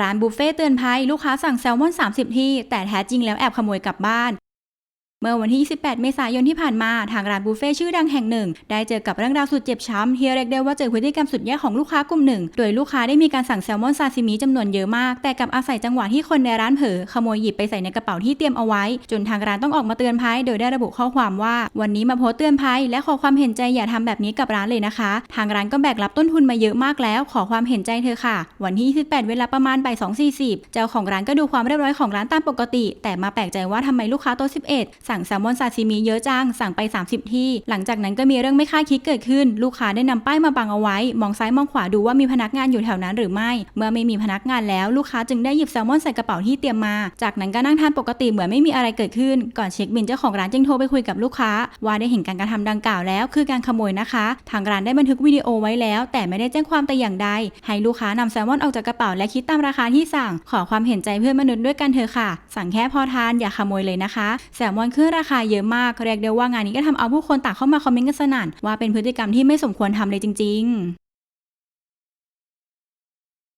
ร้านบุฟเฟ่ต์เตือนภัยลูกค้าสั่งแซลมอน 30 ที่ แต่แท้จริงแล้วแอบขโมยกลับบ้าน เมื่อวันที่ 28 เมษายนที่ผ่านมา ทางร้านบุฟเฟ่ชื่อดังแห่งหนึ่ง ได้เจอกับเรื่องราวสุดเจ็บช้ำที่เรียกได้ว่าเจอพฤติกรรมสุดแย่ของลูกค้ากลุ่มหนึ่ง โดยลูกค้าได้มีการสั่งแซลมอนซาซิมิจำนวนเยอะมาก แต่กลับอาศัยจังหวะที่คนในร้านเผลอขโมยหยิบไปใส่ในกระเป๋าที่เตรียมเอาไว้ จนทางร้านต้องออกมาเตือนภัย โดยได้ระบุข้อความว่า วันนี้มาโพสเตือนภัย และขอความเห็นใจอย่าทำแบบนี้กับร้านเลยนะคะ ทางร้านก็แบกรับต้นทุนมาเยอะมากแล้ว ขอความเห็นใจเธอค่ะ วันที่ 28 เวลาประมาณบ่าย2.40 เจ้าของร้านก็ดูความเรียบร้อยของร้านตามปกติ แต่มาแปลกใจว่าทำไมลูกค้าโต๊ะ11สั่งแซลมอนซาซิมิเยอะจัง สั่งไป 30 ที่ หลังจากนั้นก็มีเรื่องไม่คาดคิดเกิดขึ้น ลูกค้าได้นำป้ายมาบังเอาไว้ มองซ้ายมองขวาดูว่ามีพนักงานอยู่แถวนั้นหรือไม่ เมื่อไม่มีพนักงานแล้วลูกค้าจึงได้หยิบแซลมอนใส่กระเป๋าที่เตรียมมา จากนั้นก็นั่งทานปกติเหมือนไม่มีอะไรเกิดขึ้น ก่อนเช็คบินเจ้าของร้านจึงโทรไปคุยกับลูกค้า ว่าได้เห็นการกระทำดังกล่าวแล้ว คือการขโมยนะคะ ทางร้านได้บันทึกวิดีโอไว้แล้ว แต่ไม่ได้แจ้งความแต่อย่างใด ให้ลูกค้านำแซลมอนออกจากกระเป๋าและคิดตามราคาที่สั่ง ขอความเห็นใจเพื่อนมนุษย์ด้วยกันเถอะค่ะ สั่งแค่พอทานอย่าขโมยเลยนะคะ แซลมอนขึ้นราคาเยอะมาก เรียกได้ว่างานนี้ก็ทำเอาผู้คนต่างเข้ามาคอมเมนต์กันสนั่นว่าเป็นพฤติกรรมที่ไม่สมควรทำเลยจริง ๆ